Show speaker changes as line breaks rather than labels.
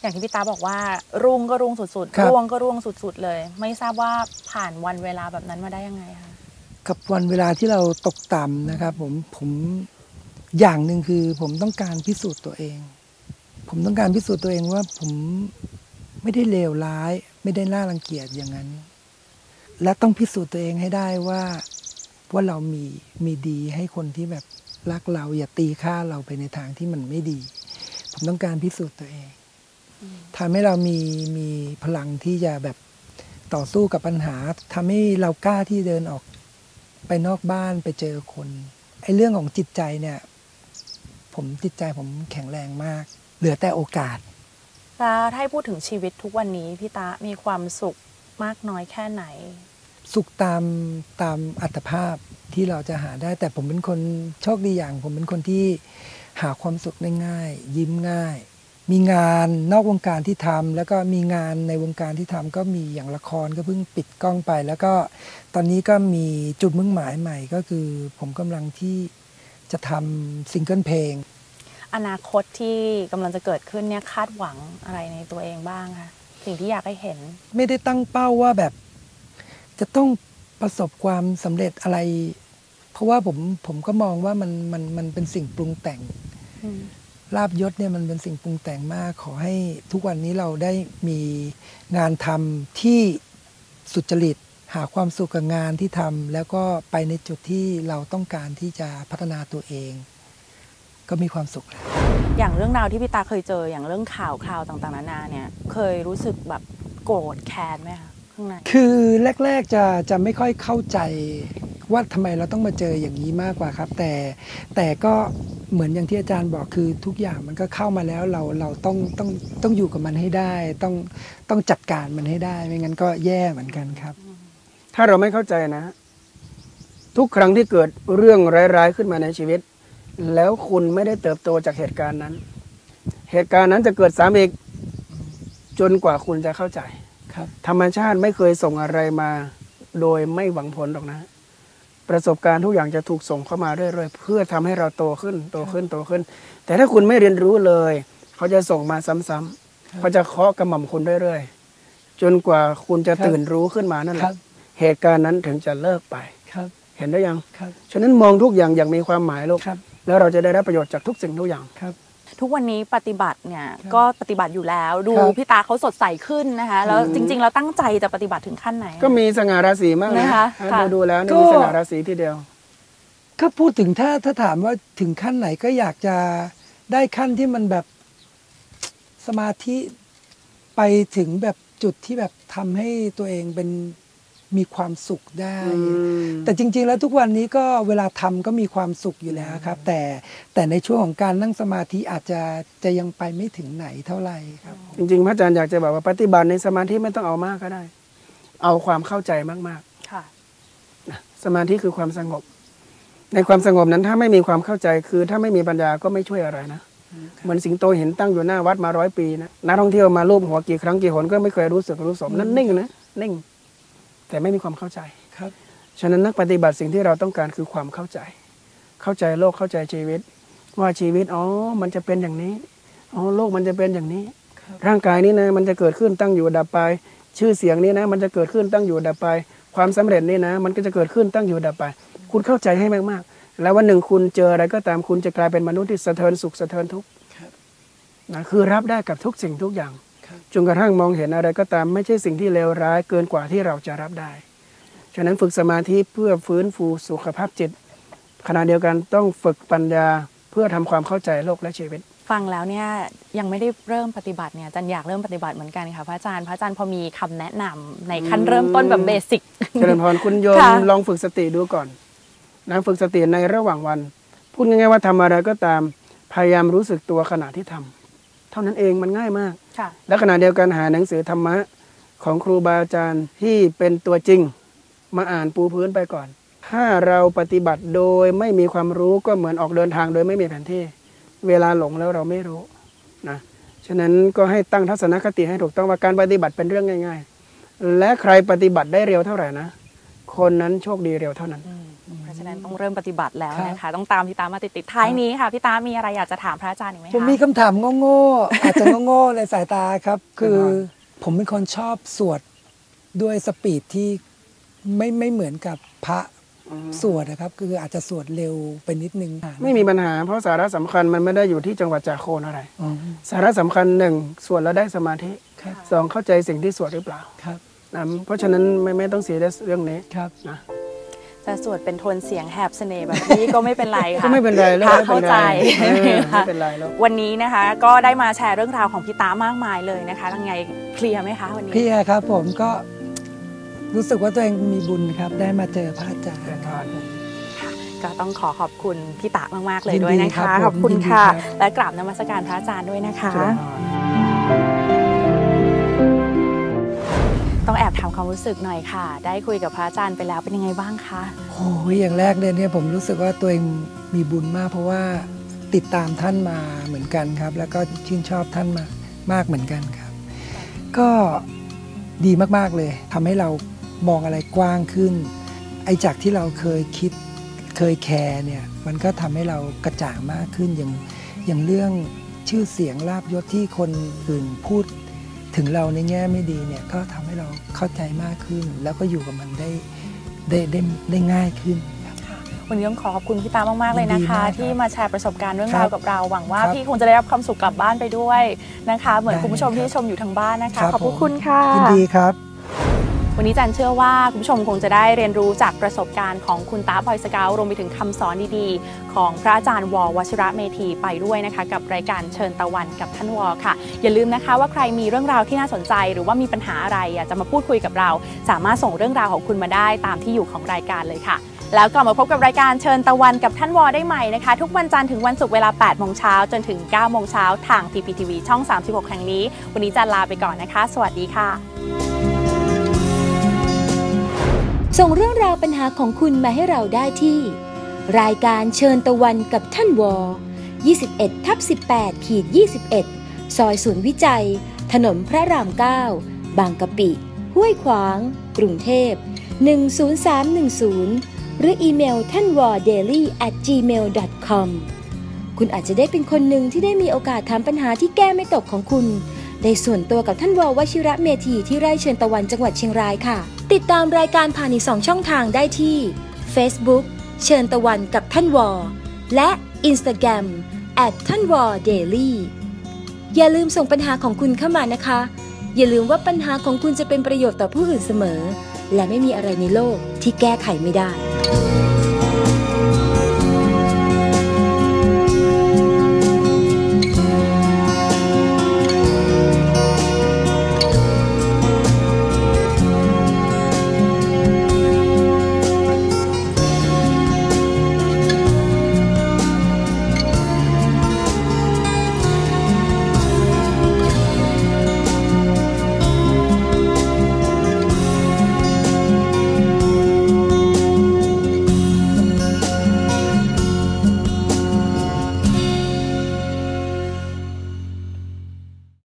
อย่างที่พี่ตาบอกว่า รุ่งก็รุ่งสุด
ครับ
ๆร่วงก็ร่วงสุดๆเลย ไม่ทราบว่าผ่านวันเวลาแบบนั้นมาได้ยังไงคะ
กับวันเวลาที่เราตกต่ำนะครับ ผมผมอย่างหนึ่งคือผมต้องการพิสูจน์ตัวเอง ผมต้องการพิสูจน์ตัวเองว่าผมไม่ได้เลวร้าย ไม่ได้น่ารังเกียจอย่างนั้น และต้องพิสูจน์ตัวเองให้ได้ว่าว่าเรามีมีดีให้คนที่แบบรักเราอย่าตีค่าเราไปในทางที่มันไม่ดี ผมต้องการพิสูจน์ตัวเอง ทำให้เรามีมีพลังที่จะแบบต่อสู้กับปัญหาทำให้เรากล้าที่เดินออกไปนอกบ้านไปเจอคนไอ้เรื่องของจิตใจเนี่ย ผมจิตใจผมแข็งแรงมาก เหลือแต่โอกาส
แล้วถ้าให้พูดถึงชีวิตทุกวันนี้พี่ตามีความสุขมากน้อยแค่ไหน
สุขตามตามอัตภาพที่เราจะหาได้ แต่ผมเป็นคนโชคดีอย่าง ผมเป็นคนที่หาความสุขได้ง่าย ยิ้มง่าย มีงานนอกวงการที่ทำแล้วก็มีงานในวงการที่ทำก็มีอย่างละครก็เพิ่งปิดกล้องไป แล้วก็ตอนนี้ก็มีจุดมุ่งหมายใหม่ก็คือ ผมกำลังที่จะทำซิงเกิลเพลง
อนาคตที่กำลังจะเกิดขึ้นเนี่ยคาดหวังอะไรในตัวเองบ้างคะสิ่งที่อยากให้เห็น
ไม่ได้ตั้งเป้าว่าแบบ จะต้องประสบความสำเร็จอะไร เพราะว่าผมผมก็มองว่ามันมันมันเป็นสิ่งปรุงแต่ง
อืม
ลาบยศเนี่ยมันเป็นสิ่งปรุงแต่งมาก ขอให้ทุกวันนี้เราได้มีงานทำที่สุจริต หาความสุขกับงานที่ทำแล้วก็ไปในจุดที่เราต้องการที่จะพัฒนาตัวเอง ก็มีความสุขแล้ว
อย่างเรื่องราวที่พี่ตาเคยเจออย่างเรื่องข่าวคราวต่างๆนานาเนี่ยเคยรู้สึกแบบโกรธแค้นไหมคะข้างใน
คือแรก ๆจะจะไม่ค่อยเข้าใจ ว่าทำไมเราต้องมาเจออย่างนี้มากกว่าครับ แต่แต่ก็เหมือนอย่างที่อาจารย์บอกคือทุกอย่างมันก็เข้ามาแล้วเราเราต้องต้องต้องอยู่กับมันให้ได้ ต้องต้องจัดการมันให้ได้ ไม่งั้นก็แย่เหมือนกันครับ
ถ้าเราไม่เข้าใจนะ ทุกครั้งที่เกิดเรื่องร้ายๆขึ้นมาในชีวิต แล้วคุณไม่ได้เติบโตจากเหตุการณ์นั้น เหตุการณ์นั้นจะเกิดซ้ำอีกจนกว่าคุณจะเข้าใจ
ครับ
ธรรมชาติไม่เคยส่งอะไรมา โดยไม่หวังผลหรอกนะ ประสบการณ์ทุกอย่างจะถูกส่งเข้ามาเรื่อยๆ เพื่อทำให้เราโตขึ้นโตขึ้นโตขึ้น แต่ถ้าคุณไม่เรียนรู้เลย เขาจะส่งมาซ้ำๆเขาจะเคาะกระหม่อมคุณเรื่อยๆจนกว่าคุณจะ
ครับ
ตื่นรู้ขึ้นมานั่นแห
ครั
ละ
บ
เหตุการณ์นั้นถึงจะเลิกไป
ครับ
เห็นได้ยัง
ครับ
ฉะนั้นมองทุกอย่างอย่างมีความหมายลูก
ครับ
แล้วเราจะได้รับประโยชน์จากทุกสิ่งทุกอย่าง
ครับ
ทุกวันนี้ปฏิบัติเนี่ย
ครับ
ก็ปฏิบัติอยู่แล้วดู
ครับ
พี่ตาเขาสดใสขึ้นนะคะแล้ว
อืม
จริง ๆ เราตั้งใจจะปฏิบัติถึงขั้นไหน
ก็มีสง่าราศีมากนะ
นะคะ
ฮะ
ค่ะ
ดูดูแล้วนี่
ก็
มีสง่าราศีทีเดียว
ก็พูดถึงถ้าถ้าถามว่าถึงขั้นไหนก็อยากจะได้ขั้นที่มันแบบสมาธิไปถึงแบบจุดที่แบบทำให้ตัวเองเป็น มีความสุขได้ แต่จริง ๆ แล้วทุกวันนี้ก็เวลาทำก็มีความสุขอยู่แล้วครับ แต่แต่ในช่วงของการนั่งสมาธิอาจจะจะยังไปไม่ถึงไหนเท่าไหร่ครับ
จริง ๆ พระอาจารย์อยากจะบอกว่าปฏิบัติในสมาธิไม่ต้องเอามากก็ได้ เอาความเข้าใจมาก
ค่ะ
ๆนะสมาธิคือความสงบ ในความสงบนั้นถ้าไม่มีความเข้าใจคือถ้าไม่มีปัญญาก็ไม่ช่วยอะไรนะเหมือนสิงโตเห็นตั้งอยู่หน้าวัดมาร้อยปีนะนักท่องเที่ยวมาลูบหัวกี่ครั้งกี่หนก็ไม่เคยรู้สึกรู้สมนั่นนิ่งนะนิ่ง แต่ไม่มีความเข้าใจ
ครับ
ฉะนั้นนักปฏิบัติสิ่งที่เราต้องการคือความเข้าใจ เข้าใจโลกเข้าใจชีวิต ว่าชีวิตอ๋อมันจะเป็นอย่างนี้อ๋อโลกมันจะเป็นอย่างนี้
ครับ
ร่างกายนี้นะมันจะเกิดขึ้นตั้งอยู่ดับไป ชื่อเสียงนี้นะ มันจะเกิดขึ้นตั้งอยู่ดับไป ความสำเร็จนี่นะ มันก็จะเกิดขึ้นตั้งอยู่ดับไป คุณเข้าใจให้มากๆ แล้ววันหนึ่งคุณเจออะไรก็ตามคุณจะกลายเป็นมนุษย์ที่สะเทินสุขสะเทินทุกข์
ครับ
นะคือรับได้กับทุกสิ่งทุกอย่าง
ครับ
จนกระทั่งมองเห็นอะไรก็ตามไม่ใช่สิ่งที่เลวร้ายเกินกว่าที่เราจะรับได้ ฉะนั้นฝึกสมาธิเพื่อฟื้นฟูสุขภาพจิตขณะเดียวกันต้องฝึกปัญญาเพื่อทำความเข้าใจโลกและชีวิต
ฟังแล้วเนี่ยยังไม่ได้เริ่มปฏิบัติเนี่ยอาจันอยากเริ่มปฏิบัติเหมือนกันค่ะพระอาจารย์พระอาจารย์พอมีคำแนะนำในขั้นเริ่มต้นแบบเบสิก
เจริญพรคุณโยม
ค่ะ
ลองฝึกสติดูก่อนนะฝึกสติในระหว่างวัน พูดง่ายๆว่าทำอะไรก็ตามพยายามรู้สึกตัวขณะที่ทำ เท่านั้นเองมันง่ายมาก
ค่ะ
และขณะเดียวกันหาหนังสือธรรมะของครูบาอาจารย์ที่เป็นตัวจริง มาอ่านปูพื้นไปก่อน ถ้าเราปฏิบัติโดยไม่มีความรู้ก็เหมือนออกเดินทางโดยไม่มีแผนที่ เวลาหลงแล้วเราไม่รู้นะฉะนั้นก็ให้ตั้งทัศนคติให้ถูกต้องว่าการปฏิบัติเป็นเรื่องง่าย ๆ และใครปฏิบัติได้เร็วเท่าไหร่นะ คนนั้นโชคดีเร็วเท่านั้น
เพราะ ฉะนั้นต้องเริ่มปฏิบัติแล้ว
ครับ
นะคะ ต้องตามพี่ตามาติดๆท้ายนี้ค่ะพี่ตามีอะไรอยากจะถามพระอาจารย์อีกไหม
ผม
คะ
มีคำถามโง่ๆอาจจะโง่ๆในสายตาครับ คือผมเป็นคนชอบสวดด้วยสปีดที่ไม่ไม่เหมือนกับพระสวดนะครับคืออาจจะสวดเร็วไปนิดนึง
ไม่มีปัญหา เพราะสาระสำคัญมันไม่ได้อยู่ที่จังหวัดจากโคนอะไร
อ๋อ
สาระสำคัญหนึ่งสวดแล้วได้สมาธิ
ครับ
สองเข้าใจสิ่งที่สวดหรือเปล่า
ครับ
นะเพราะฉะนั้นไม่ไม่ต้องเสียเรื่องนี้
ครับ
นะ
จะสวดเป็นโทนเสียงแหบเสน่ห์แบบนี้ก็ไม่เป็นไรค่ะ
ก็ไม่เป็นไรแล้ว
พระ
ไม่
เข้า
เป็น
ใจ
ไรเออไม่
ค่ะ
เป็นไรแล้ว
วันนี้นะคะ ก็ได้มาแชร์เรื่องราวของพี่ตามากมายเลยนะคะยังไงเคลียร์ไหมคะวันนี้
พี่แอร์ครับผมก็รู้สึกว่าตัวเองมีบุญครับ ได้มาเจอพระอาจารย์
เดินทาง
ก็ต้องขอขอบคุณพี่ตามากๆเลย
ยินดี
ด้วยนะ
ครั
คะ
บผม
ขอบคุณ
ยินดี
ค่ะ
ครับ
และกราบนมัสการพระอาจารย์ด้วยนะคะ ถามความรู้สึกหน่อยค่ะ ได้คุยกับพระอาจารย์ไปแล้วเป็นยังไงบ้างคะ
โอ้ยอย่างแรกเลยเนี่ยผมรู้สึกว่าตัวเองมีบุญมาก เพราะว่าติดตามท่านมาเหมือนกันครับ แล้วก็ชื่นชอบท่านมามากเหมือนกันครับ ก็ดีมากๆเลยทำให้เรามองอะไรกว้างขึ้น ไอ้จากที่เราเคยคิดเคยแคร์เนี่ยมันก็ทำให้เรากระจ่างมากขึ้นอย่างอย่างเรื่องชื่อเสียงลาบยศที่คนอื่นพูด ถึงเราในแง่ไม่ดีเนี่ยก็ทำให้เราเข้าใจมากขึ้น แล้วก็อยู่กับมันได้ได้ได้ได้ง่ายขึ้นครับ
วันนี้ต้องขอขอบคุณพี่ตามาก ๆ เลยนะคะ
ยินดีมากครับ
ที่มาแชร์ประสบการณ์เรื่อง
ครั
รา
บ
วกับเรา หวังว่า
ครับ
พี่คงจะได้รับความสุขกลับบ้านไปด้วยนะคะ เหมือน
ได้
คุณผู้ชม
ครับ
ที่ชมอยู่ทางบ้านนะคะ
ครับ
ขอบพระ
ผม
คุณค่ะ
ยินดีครับ
วันนี้จันเชื่อว่าคุณผู้ชมคงจะได้เรียนรู้จากประสบการณ์ของคุณตาบอยสเกลรวมไปถึงคำสอนดีๆ ของพระอาจารย์วอวชิระเมธีไปด้วยนะคะ กับรายการเชิญตะวันกับท่านวอค่ะ อย่าลืมนะคะว่าใครมีเรื่องราวที่น่าสนใจ หรือว่ามีปัญหาอะไรอยากจะมาพูดคุยกับเรา สามารถส่งเรื่องราวของคุณมาได้ตามที่อยู่ของรายการเลยค่ะแล้วกลับมาพบกับรายการเชิญตะวันกับท่านวอได้ใหม่นะคะ ทุกวันจันทร์ถึงวันศุกร์เวลา 8 โมงเช้าจนถึง 9 โมงเช้าทาง PPTV ช่อง 36 แห่งนี้ วันนี้จันลาไปก่อนนะคะ สวัสดีค่ะ
ส่งเรื่องราวปัญหาของคุณมาให้เราได้ที่ รายการเชิญตะวันกับท่านวอ21ทับ18ขีด21 ซอยศูนย์วิจัย ถนนพระราม 9 บางกะปิ ห้วยขวาง กรุงเทพ 10310 หรืออีเมลท่านวอ daily at gmail com คุณอาจจะได้เป็นคนหนึ่งที่ได้มีโอกาสถามปัญหาที่แก้ไม่ตกของคุณ ได้ส่วนตัวกับท่านวอวชิระเมธีที่ไร่เชิญตะวันจังหวัดเชียงรายค่ะ ติดตามรายการผ่านอีกสองช่องทางได้ที่ Facebook เชิญตะวันกับท่านวอ และ Instagram at ท่านวอ daily อย่าลืมส่งปัญหาของคุณเข้ามานะคะ อย่าลืมว่าปัญหาของคุณจะเป็นประโยชน์ต่อผู้อื่นเสมอ และไม่มีอะไรในโลกที่แก้ไขไม่ได้